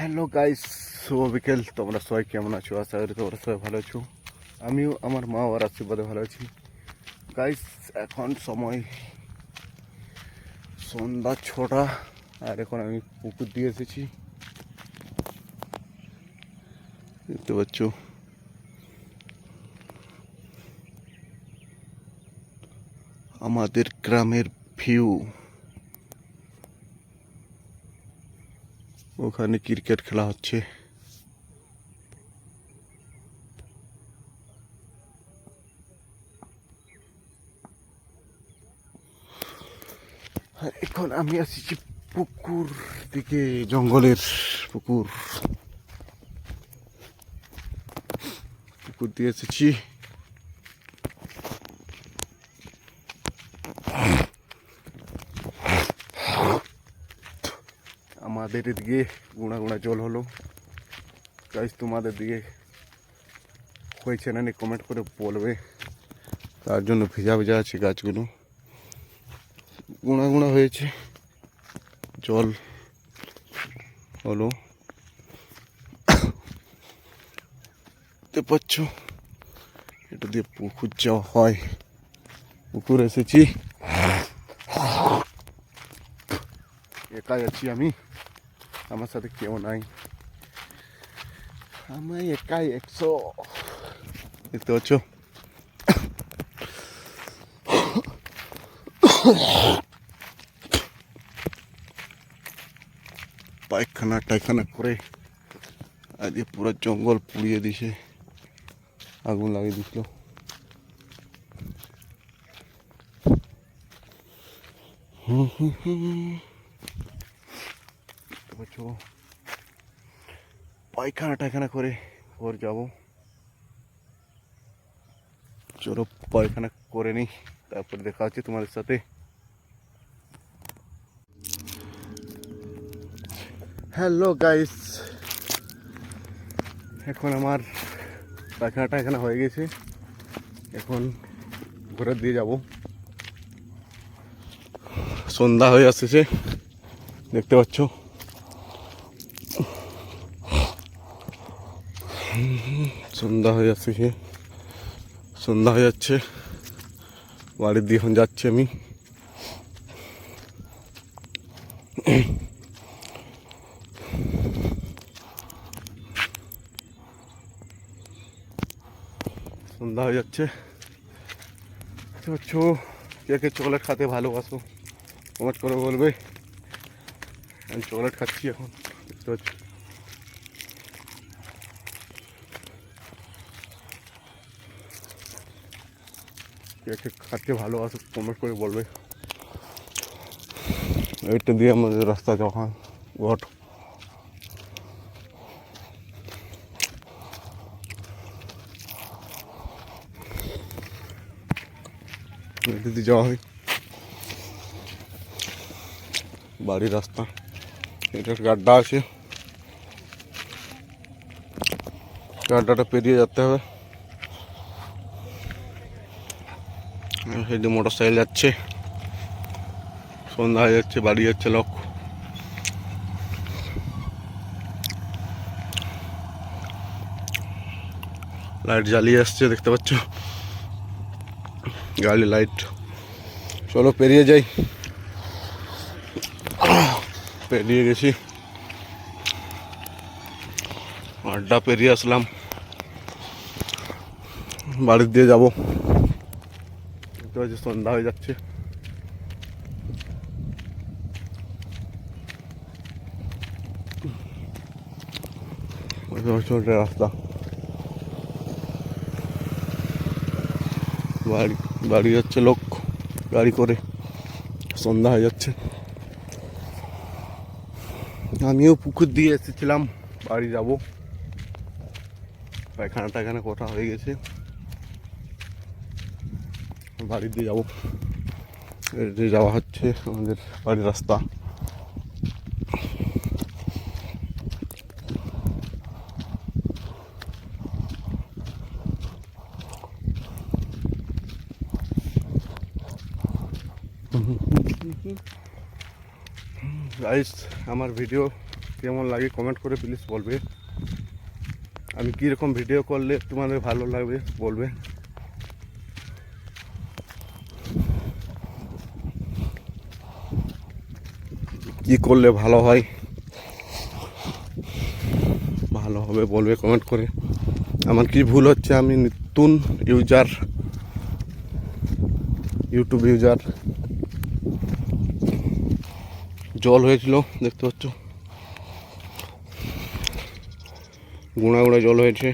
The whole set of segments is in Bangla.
হ্যালো গাইস শুভ বিকেল। তোমরা সবাই কেমন আছো? আশা করি তোমরা সবাই ভালো আছো। আমিও আমার মা আর আশীর্বাদে ভালো আছি। গাইস এখন সময় সন্ধ্যা ছটা, আর এখন আমি পুকুর দিয়ে এসেছি। দেখতে পাচ্ছ? আমাদের গ্রামের ভিউ ওখানে ক্রিকেট খেলা হচ্ছে। আর এখন আমি আসছি পুকুর দিকে, জঙ্গলের পুকুর। পুকুর দিয়ে এসেছি। আমাদের এদিকে গুঁড়া গুঁড়া জল হলো। গাইজ তোমাদের দিকে হয়েছে না কমেন্ট করে বলবে। তার জন্য ভেজা ভেজা আছে গাছগুলো। গুঁড়া গুঁড়া হয়েছে। জল হলো। দেখতে পাচ্ছ? এটা দিয়ে পুকুর যাওয়া হয়। পুকুর এসেছি। একাই আছি আমি। আমার সাথে কেউ নাই। আমি একাই একশো। দেখতে পাচ্ছ পায়খানা টায়খানা করে আজকে পুরো জঙ্গল পুড়িয়ে দিছে। আগুন লাগিয়ে দিছিল। হুম হুম হুম। পাচ্ছ পায়খানা টায়খানা করে ঘর যাব। চলো পায়খানা করে নিই, তারপরে দেখা হচ্ছে তোমাদের সাথে। হ্যালো গাইস, এখন আমার পায়খানা টায়খানা হয়ে গেছে। এখন ঘরে দিয়ে যাব। সন্ধ্যা হয়ে আসতেছে, দেখতে পাচ্ছ? সন্ধ্যা হয়ে আসছে সন্ধ্যা হয়ে যাচ্ছে। বাড়ির দিয়ে যাচ্ছি আমি। সন্ধ্যা হয়ে যাচ্ছে। পাচ্ছ? কে কে চকলেট খেতে ভালোবাসো। কমেন্ট করে বলবে। আমি চকলেট খাচ্ছি এখন। দেখতে পাচ্ছ? কে কে খাতে ভালোবাসো কমেন্ট করে বলবে। এইটা দিয়ে আমাদের রাস্তা যখন ঘট। এটা দিয়ে যাওয়া হয় বাড়ির রাস্তা। এটা গাড্ডা আছে। গাড্ডাটা পেরিয়ে যেতে হবে। সেদিকে মোটর সাইকেল যাচ্ছে। সন্ধ্যা হয়ে যাচ্ছে, বাড়ি যাচ্ছে লোক। লাইট জ্বালিয়ে আসছে, দেখতে পাচ্ছ? গাড়ি লাইট চলো, পেরিয়ে যাই। পেরিয়ে গেছি। আড্ডা পেরিয়ে আসলাম। বাড়ির দিয়ে যাব। দেখতে পাচ্ছি, সন্ধ্যা হয়ে যাচ্ছে। ছোট রাস্তা। বাড়ি বাড়ি যাচ্ছে লোক, গাড়ি করে। সন্ধ্যা হয়ে যাচ্ছে। আমিও পুকুর দিয়ে এসেছিলাম, বাড়ি যাব। পায়খানা টায়খানা কথা হয়ে গেছে। বাড়ি দিয়ে যাব। এই যে যাওয়া হচ্ছে আমাদের বাড়ির রাস্তা। গাইস আমার ভিডিও কেমন লাগে কমেন্ট করে প্লিজ বলবে। আমি কীরকম ভিডিও করলে তোমাদের ভালো লাগবে বলবে। কি করলে ভালো হয়? ভালো হবে বলবে কমেন্ট করে। আমার কি ভুল হচ্ছে? আমি নতুন ইউজার ইউটিউব ইউজার জল হয়েছিল, দেখতে পাচ্ছ? গুঁড়া গুঁড়া জল হয়েছে।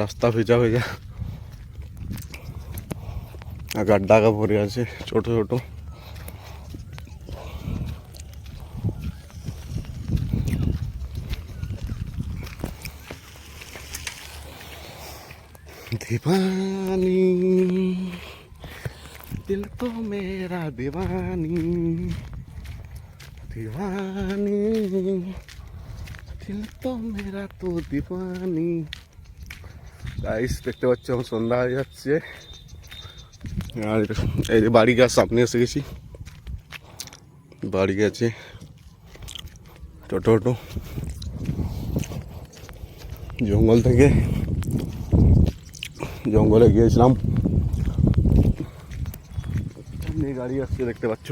রাস্তা ভেজা ভেজা আর গাড্ডা ভরে আছে, ছোট ছোট। दीवानी दिल तो मेरा दीवानी दीवानी दिल तो मेरा तो दीवानी গাইস দেখতে পাচ্ছ আমার সন্ধ্যা হয়ে যাচ্ছে আর এই যে বাড়ি গাছ সামনে এসে গেছি বাড়ি গেছে টোটো টোটো জঙ্গল থেকে জঙ্গলে গিয়েছিলাম। সামনে গাড়ি আসছে, দেখতে পাচ্ছ।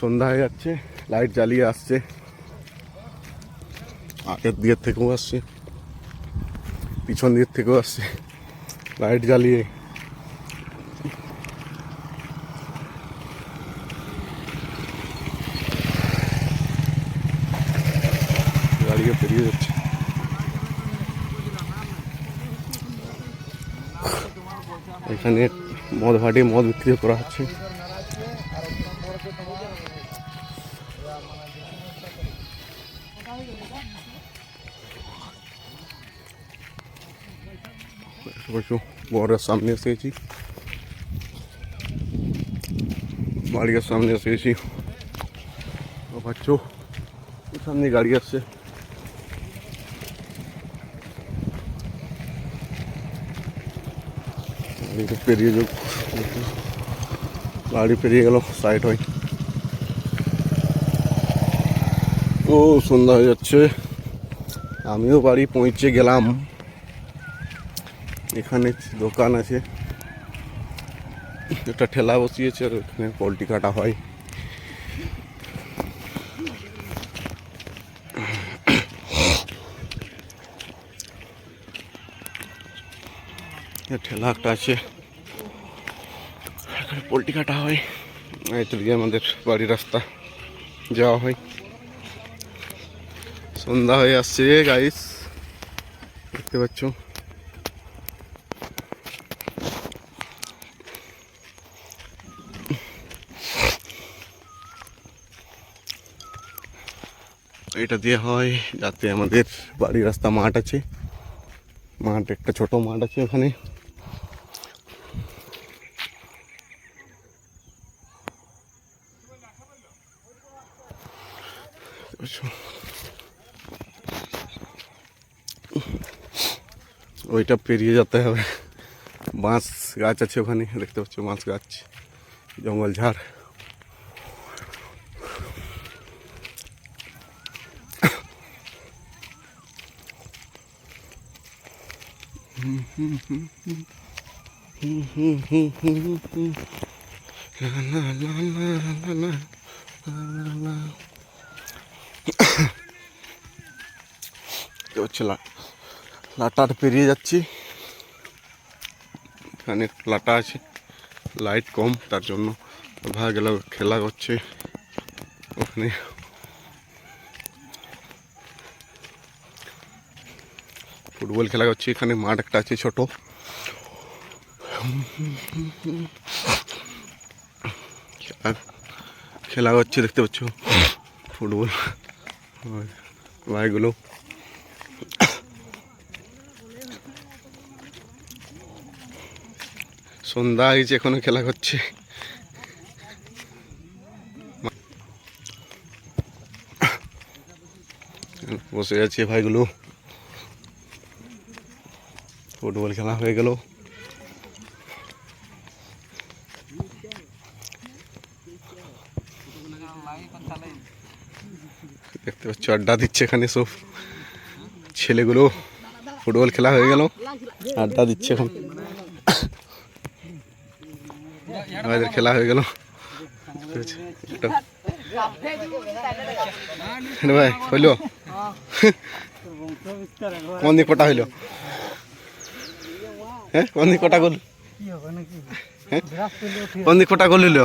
সন্ধ্যা হয়ে যাচ্ছে লাইট জ্বালিয়ে আসছে। আগের দিকের থেকেও আসছে, পিছন দিকের থেকেও আসছে। লাইট জ্বালিয়ে গাড়িও পেরিয়ে যাচ্ছে এখানে মদ ভাটি, মদ বিক্রি করা হচ্ছে। বরের সামনে এসে গেছি। বাড়ির সামনে এসে গেছি। সামনে গাড়ি আসছে। গাড়িটা পেরিয়ে যোগ গাড়ি পেরিয়ে গেল সাইড হয়। ও, সন্ধ্যা হয়ে যাচ্ছে। আমিও বাড়ি পৌঁছে গেলাম। এখানে দোকান আছে। একটা ঠেলা বসিয়েছে আর ওখানে পোলট্রি কাটা হয়। ঠেলা একটা আছে। এখানে পোলট্রি কাটা হয়। এই তো দিয়ে আমাদের বাড়ির রাস্তা যাওয়া হয়। সন্ধ্যা হয়ে আসছে গাইস দেখতে পাচ্ছ? এটা দিয়ে হয় যাতে আমাদের বাড়ির রাস্তা মাঠ আছে। মাঠ একটা ছোট মাঠ আছে ওখানে। ওইটা পেরিয়ে যেতে হবে। বাঁশ গাছ আছে ওখানে, দেখতে পাচ্ছ বাঁশ গাছ, জঙ্গল ঝাড়। কি হচ্ছে লা- লাটার পেরিয়ে যাচ্ছি এখানে লাটা আছে লাইট কম তার জন্য ভাগ গেল খেলা করছে ওখানে ফুটবল খেলা করছে এখানে মাঠ একটা আছে ছোট খেলা- খেলা হচ্ছে দেখতে পাচ্ছ ফুটবল ভাইগুলো সন্ধ্যা হয়েছে, এখনও খেলা করছে বসে আছে ভাইগুলো। ফুটবল খেলা হয়ে গেল। দেখতে পাচ্ছ, আড্ডা দিচ্ছে এখানে সব। ছেলেগুলো, ফুটবল খেলা হয়ে গেল। আড্ডা দিচ্ছে এখন। আমাদের খেলা হয়ে গেল। ভাই, হইল? কোন দিক কটা হইল? হ্যাঁ কোন দিক কটা গোল? হ্যাঁ? কোন দিক কটা গোল হইল?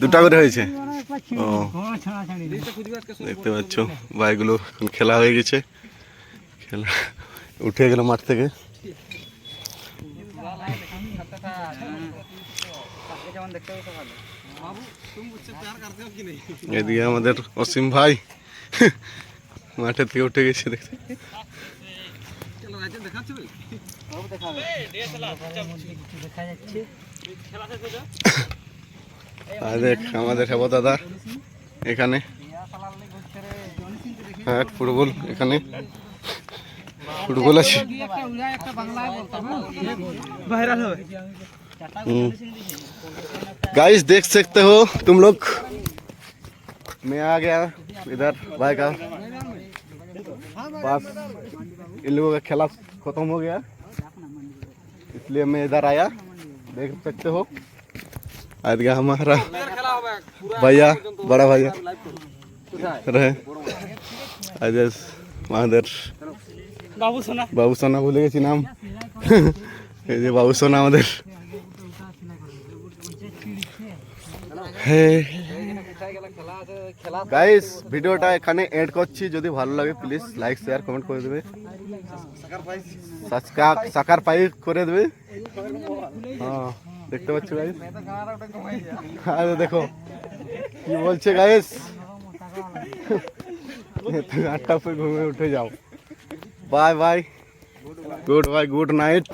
দুটা করে হয়েছে। ও। দেখতে পাচ্ছ, ভাইগুলো এখন খেলা হয়ে গেছে। খেলা উঠে গেল মাঠ থেকে। এদিকে আমাদের অসীম ভাই মাঠের থেকে উঠে গেছে দেখতে। দেখ, আমাদের হেব দাদা এখানে। হ্যাঁ ফুটবল এখানে। ফুটবল আছে गाइस देख सकते हो तुम लोग मैं आ गया इधर भाई का पास इन लोगों का खेला खत्म हो गया इसलिए मैं इधर आया देख सकते हो आज गया हमारा भैया बड़ा भैया रहे आज আমাদের বাবু সোনা বাবু সোনা ভুলে গেছি নাম। এই যে বাবু সোনা আমাদের গাইস ভিডিওটা এখানে এড করছি। যদি ভালো লাগে প্লিজ লাইক শেয়ার কমেন্ট করে দেবে। সাকার পাই করে দেবে। হ্যাঁ দেখতে পাচ্ছ গাইস আরে দেখো, কি বলছে গাইস আটটা पे ঘুমিয়ে উঠে যাও। bye bye. Good bye good night.